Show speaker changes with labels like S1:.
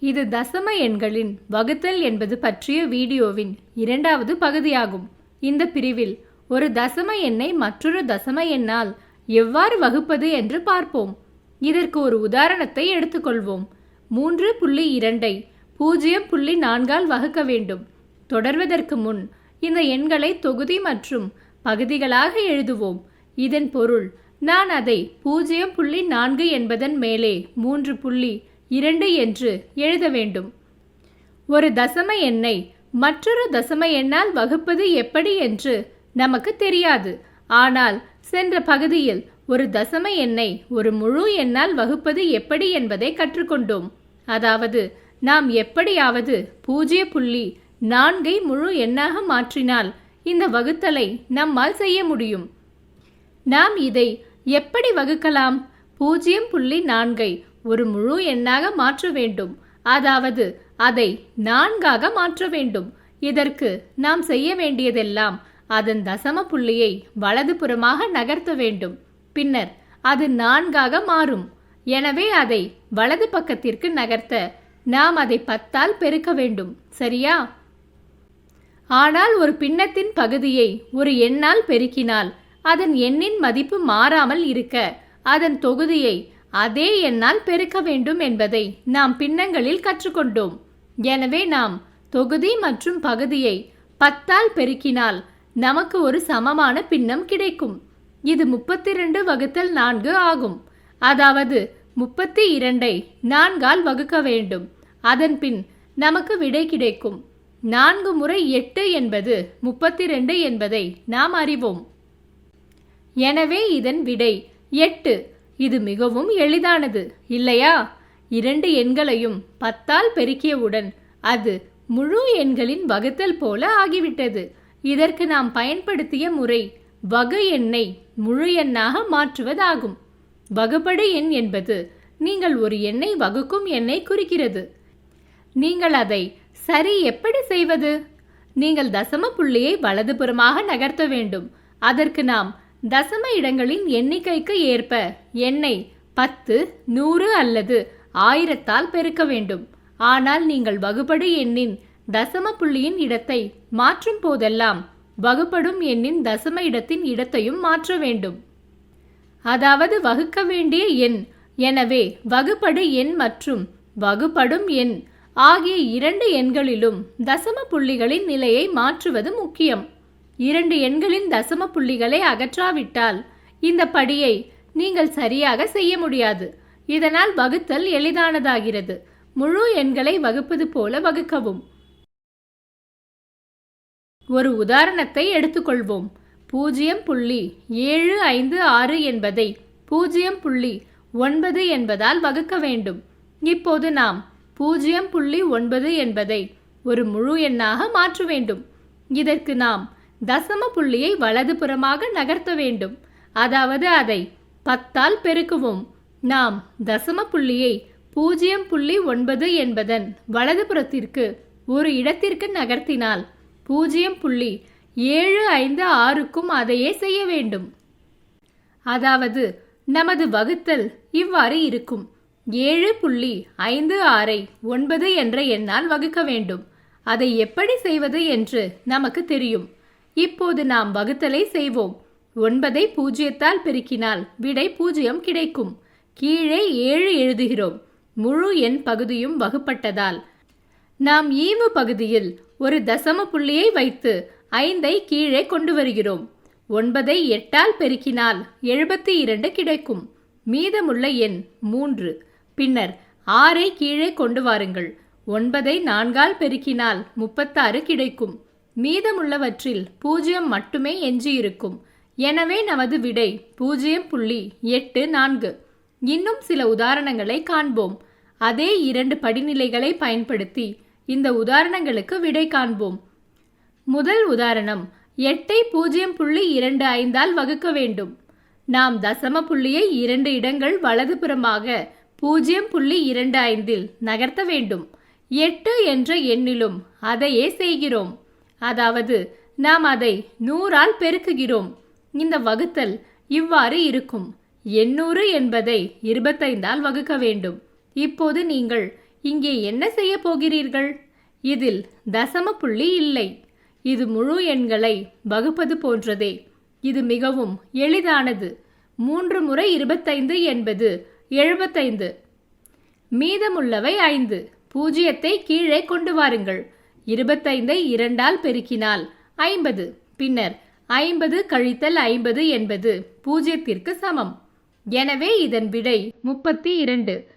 S1: இது தசம எண்களின் வகுத்தல் என்பது பற்றிய வீடியோவின் இரண்டாவது பகுதியாகும். இந்த பிரிவில் ஒரு தசம எண்ணை மற்றொரு தசம எண்ணால் எவ்வாறு வகுப்பது என்று பார்ப்போம். இதற்கு ஒரு உதாரணத்தை எடுத்துக்கொள்வோம். மூன்று புள்ளி இரண்டை பூஜ்ஜியம் புள்ளி நான்கால் வகுக்க வேண்டும். தொடர்வதற்கு முன் இந்த எண்களை தொகுதி மற்றும் பகுதிகளாக எழுதுவோம். இதன் பொருள் நான் அதை பூஜ்ஜியம் புள்ளி நான்கு என்பதன் மேலே மூன்று புள்ளி இரண்டு என்று எழுத வேண்டும். ஒரு தசம எண்ணை மற்றொரு தசம எண்ணால் வகுப்பது எப்படி என்று நமக்கு தெரியாது. ஆனால் சென்ற பகுதியில் ஒரு தசம எண்ணை ஒரு முழு எண்ணால் வகுப்பது எப்படி என்பதை கற்றுக்கொண்டோம். அதாவது நாம் எப்படியாவது பூஜ்ய புள்ளி நான்கை முழு எண்ணாக மாற்றினால் இந்த வகுத்தலை நம்மால் செய்ய முடியும். நாம் இதை எப்படி வகுக்கலாம்? பூஜ்ஜியம் புள்ளி நான்கை ஒரு முழு எண்ணாக மாற்ற வேண்டும். அதாவது அதை நான்காக மாற்ற வேண்டும். இதற்கு நாம் செய்ய வேண்டியதெல்லாம் அதன் தசம புள்ளியை வலதுபுறமாக நகர்த்த வேண்டும். பின்னர் அது நான்காக மாறும். எனவே அதை வலது பக்கத்திற்கு நகர்த்த நாம் அதை பத்தால் பெருக்க வேண்டும். சரியா? ஆனால் ஒரு பின்னத்தின் பகுதியை ஒரு எண்ணால் பெருக்கினால் அதன் எண்ணின் மதிப்பு மாறாமல் இருக்க அதன் தொகுதியை அதே எண்ணால் பெருக்க வேண்டும் என்பதை நாம் பின்னங்களில் கற்றுக்கொண்டோம். எனவே நாம் தொகுதி மற்றும் பகுதியை பத்தால் பெருக்கினால் நமக்கு ஒரு சமமான பின்னம் கிடைக்கும். இது முப்பத்தி ரெண்டு வகுத்தல் நான்கு ஆகும். அதாவது முப்பத்தி இரண்டை நான்கால் வகுக்க வேண்டும். அதன் பின் நமக்கு விடை கிடைக்கும். நான்கு முறை எட்டு என்பது முப்பத்தி ரெண்டு என்பதை நாம் அறிவோம். எனவே இதன் விடை எட்டு. இது மிகவும் எளிதானது. இல்லையா? இரண்டு எண்களையும் பத்தால் பெருக்கியவுடன் அது முழு எண்களின் வகுத்தல் போல ஆகிவிட்டது. இதற்கு நாம் பயன்படுத்திய முறை வகு எண்ணை முழு எண்ணாக மாற்றுவதாகும். வகுபடு எண் என்பது நீங்கள் ஒரு எண்ணை வகுக்கும் எண்ணை குறிக்கிறது. நீங்கள் அதை சரி எப்படி செய்வது? நீங்கள் தசம புள்ளியை வலதுபுறமாக நகர்த்த வேண்டும். அதற்கு நாம் தசம இடங்களின் எண்ணிக்கைக்கு ஏற்ப எண்ணை பத்து நூறு அல்லது ஆயிரத்தால் பெருக்க வேண்டும். ஆனால் நீங்கள் வகுபடு எண்ணின் தசம புள்ளியின் இடத்தை மாற்றும் போதெல்லாம் வகுப்படும் எண்ணின் தசம இடத்தின் இடத்தையும் மாற்ற வேண்டும். அதாவது வகுக்க வேண்டிய எண் எனவே வகுப்படு எண் மற்றும் வகுப்படும் எண் ஆகிய இரண்டு எண்களிலும் தசம புள்ளிகளின் நிலையை மாற்றுவது முக்கியம். இரண்டு எண்களின் தசம புள்ளிகளை அகற்றாவிட்டால் இந்த படியை நீங்கள் சரியாக செய்ய முடியாது. இதனால் வகுத்தல் எளிதானதாகிறது. முழு எண்களை வகுப்பது போல வகுக்கவும். ஒரு உதாரணத்தை எடுத்துக்கொள்வோம். பூஜ்ஜியம் புள்ளி ஏழு ஐந்து ஆறு என்பதை பூஜ்ஜியம் புள்ளி ஒன்பது என்பதால் வகுக்க வேண்டும். இப்போது நாம் பூஜ்ஜியம் புள்ளி ஒன்பது என்பதை ஒரு முழு எண்ணாக மாற்ற வேண்டும். இதற்கு நாம் தசம புள்ளியை வலதுபுறமாக நகர்த்த வேண்டும். அதாவது அதை பத்தால் பெருக்குவோம். நாம் தசம புள்ளியை பூஜ்ஜியம் புள்ளி ஒன்பது என்பதன் வலதுபுறத்திற்கு ஒரு இடத்திற்கு நகர்த்தினால் பூஜ்ஜியம் புள்ளி ஏழு ஐந்து ஆறுக்கும் அதையே செய்ய வேண்டும். அதாவது நமது வகுத்தல் இவ்வாறு இருக்கும். ஏழு புள்ளி ஐந்து ஆறை ஒன்பது என்ற எண்ணால் வகுக்க வேண்டும். அதை எப்படி செய்வது என்று நமக்கு தெரியும். இப்போது நாம் வகுத்தலை செய்வோம். ஒன்பதை பூஜ்ஜியத்தால் பெருக்கினால் விடை பூஜ்ஜியம் கிடைக்கும். கீழே ஏழு எழுதுகிறோம். முழு எண் பகுதியும் வகுப்பட்டதால். நாம் ஈவு பகுதியில் ஒரு தசம புள்ளியை வைத்து ஐந்தை கீழே கொண்டு வருகிறோம். ஒன்பதை எட்டால் பெருக்கினால் எழுபத்தி இரண்டு கிடைக்கும். மீதமுள்ள எண் மூன்று. பின்னர் ஆறை கீழே கொண்டு வாருங்கள். ஒன்பதை நான்கால் பெருக்கினால் முப்பத்தாறு கிடைக்கும். மீதமுள்ளவற்றில் பூஜ்ஜியம் மட்டுமே எஞ்சியிருக்கும். எனவே நமது விடை பூஜ்ஜியம் புள்ளி எட்டு நான்கு. இன்னும் சில உதாரணங்களை காண்போம். அதே இரண்டு படிநிலைகளை பயன்படுத்தி இந்த உதாரணங்களுக்கு விடை காண்போம். முதல் உதாரணம் எட்டை பூஜ்ஜியம் புள்ளி இரண்டு ஐந்தால் வகுக்க வேண்டும். நாம் தசம புள்ளியை இரண்டு இடங்கள் வலதுபுறமாக பூஜ்ஜியம் புள்ளி இரண்டு ஐந்தில் நகர்த்த வேண்டும். எட்டு என்ற எண்ணிலும் அதையே செய்கிறோம். அதாவது நாம் அதை நூறால் பெருக்குகிறோம். இந்த வகுத்தல் இவ்வாறு இருக்கும். எண்ணூறு என்பதை இருபத்தைந்தால் வகுக்க வேண்டும். இப்போது நீங்கள் இங்கே என்ன செய்ய போகிறீர்கள்? இதில் தசம புள்ளி இல்லை. இது முழு எண்களை வகுப்பது போன்றதே. இது மிகவும் எளிதானது. மூன்று முறை இருபத்தைந்து என்பது எழுபத்தைந்து. மீதமுள்ளவை ஐந்து. பூஜ்ஜியத்தை கீழே கொண்டு வாருங்கள். இருபத்தைந்தை இரண்டால் பெருக்கினால் ஐம்பது. பின்னர் ஐம்பது கழித்தல் ஐம்பது என்பது பூஜ்ஜியத்திற்கு சமம். எனவே இதன் விடை முப்பத்தி இரண்டு.